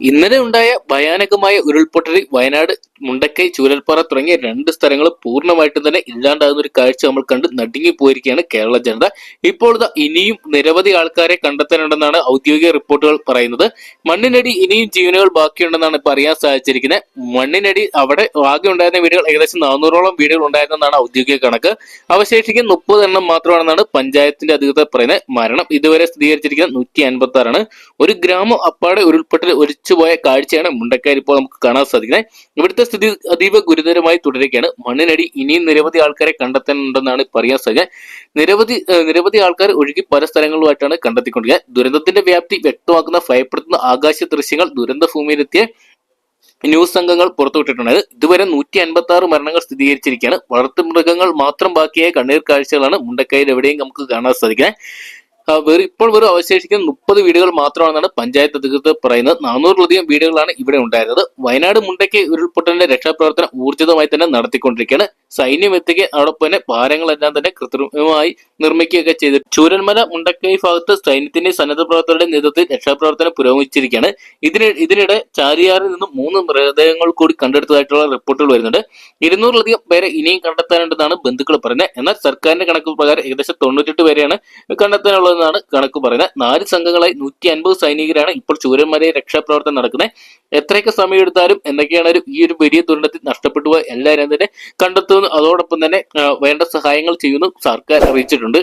ഇന്നലെ ഉണ്ടായ ഭയാനകമായ ഉരുൾപൊട്ടലിൽ വയനാട് മുണ്ടക്കൈ ചൂരൽപ്പാറ തുടങ്ങിയ രണ്ട് സ്ഥലങ്ങൾ പൂർണമായിട്ടും തന്നെ ഇല്ലാണ്ടാകുന്ന ഒരു കാഴ്ച നമ്മൾ കണ്ട് നടുങ്ങി പോയിരിക്കുകയാണ് കേരള ജനത. ഇപ്പോൾ ഇനിയും നിരവധി ആൾക്കാരെ കണ്ടെത്താനുണ്ടെന്നാണ് ഔദ്യോഗിക റിപ്പോർട്ടുകൾ പറയുന്നത്. മണ്ണിനടി ഇനിയും ജീവനുകൾ ബാക്കിയുണ്ടെന്നാണ് ഇപ്പൊ അറിയാൻ സാധിച്ചിരിക്കുന്നത്. മണ്ണിനടി അവിടെ ആകെ ഉണ്ടായിരുന്ന വീടുകൾ ഏകദേശം നാനൂറോളം വീടുകൾ ഉണ്ടായിരുന്നെന്നാണ് ഔദ്യോഗിക കണക്ക്. അവശേഷിക്കുന്ന മുപ്പത് എണ്ണം മാത്രമാണെന്നാണ് പഞ്ചായത്തിന്റെ അധികൃതർ പറയുന്നത്. മരണം ഇതുവരെ സ്ഥിരീകരിച്ചിരിക്കുന്ന നൂറ്റി അൻപത്തി ആറാണ് ഒരു ഗ്രാമം അപ്പാടെ ഉരുൾപൊട്ടൽ ഒലിച്ചുപോയ കാഴ്ചയാണ് മുണ്ടക്കാരി ഇപ്പോൾ നമുക്ക് കാണാൻ സാധിക്കുന്നത്. ഇവിടുത്തെ സ്ഥിതി അതീവ ഗുരുതരമായി തുടരുകയാണ്. മണ്ണിനടി ഇനിയും നിരവധി ആൾക്കാരെ കണ്ടെത്താനുണ്ടെന്നാണ് പറയാൻ സാധ്യത നിരവധി നിരവധി ആൾക്കാർ ഒഴുകി പല സ്ഥലങ്ങളുമായിട്ടാണ് കണ്ടെത്തിക്കൊണ്ടിരിക്കുക. ദുരന്തത്തിന്റെ വ്യാപ്തി വ്യക്തമാക്കുന്ന ഭയപ്പെടുത്തുന്ന ആകാശ ദൃശ്യങ്ങൾ ദുരന്ത ഭൂമിയിലെത്തിയ ന്യൂസ് സംഘങ്ങൾ പുറത്തുവിട്ടിട്ടുണ്ട്. ഇതുവരെ നൂറ്റി അൻപത്തി ആറ് മരണങ്ങൾ സ്ഥിരീകരിച്ചിരിക്കുകയാണ്. വളർത്തു മൃഗങ്ങൾ മാത്രം ബാക്കിയായ കണ്ണീർ കാഴ്ചകളാണ് മുണ്ടക്കൈയിൽ എവിടെയും നമുക്ക് കാണാൻ സാധിക്കുന്നത് വെറും ഇപ്പോൾ വെറും അവശേഷിക്കുന്ന മുപ്പത് വീടുകൾ മാത്രമാണെന്നാണ് പഞ്ചായത്ത് അധികൃതർ പറയുന്നത്. നാനൂറിലധികം വീടുകളാണ് ഇവിടെ ഉണ്ടായിരുന്നത്. വയനാട് മുണ്ടയ്ക്ക് ഉരുൾപൊട്ടലിന്റെ രക്ഷാപ്രവർത്തനം ഊർജിതമായി തന്നെ നടത്തിക്കൊണ്ടിരിക്കുകയാണ്. സൈന്യം എത്തുകയും അതോടൊപ്പം തന്നെ പാലങ്ങളെല്ലാം തന്നെ കൃത്രിമമായി നിർമ്മിക്കുകയൊക്കെ ചെയ്തു. ചൂരന്മല മുണ്ടക്കൈ ഭാഗത്ത് സൈന്യത്തിന്റെ സന്നദ്ധ പ്രവർത്തകരുടെ നേതൃത്വത്തിൽ രക്ഷാപ്രവർത്തനം പുരോഗമിച്ചിരിക്കുകയാണ്. ഇതിന് ഇതിനിടെ ചാരിയാറിൽ നിന്നും മൂന്ന് മൃതദേഹങ്ങൾ കൂടി കണ്ടെടുത്തതായിട്ടുള്ള റിപ്പോർട്ടുകൾ വരുന്നുണ്ട്. ഇരുന്നൂറിലധികം പേരെ ഇനിയും കണ്ടെത്താനുണ്ടെന്നാണ് ബന്ധുക്കൾ പറയുന്നത്. എന്നാൽ സർക്കാരിന്റെ കണക്ക് പ്രകാരം ഏകദേശം തൊണ്ണൂറ്റെട്ട് പേരെയാണ് കണ്ടെത്താനുള്ളതെന്നാണ് കണക്ക് പറയുന്നത്. നാല് സംഘങ്ങളായി നൂറ്റി അൻപത് സൈനികരാണ് ഇപ്പോൾ ചൂരന്മലയിൽ രക്ഷാപ്രവർത്തനം നടക്കുന്നത്. എത്രയൊക്കെ സമയം എടുത്താലും എന്തൊക്കെയാണ് ഈ ഒരു വലിയ ദുരന്തത്തിൽ നഷ്ടപ്പെട്ടു പോയ എല്ലാവരും തന്നെ കണ്ടെത്തുന്നു അതോടൊപ്പം തന്നെ വേണ്ട സഹായങ്ങൾ ചെയ്യുന്നു. സർക്കാർ അറിയിച്ചിട്ടുണ്ട്.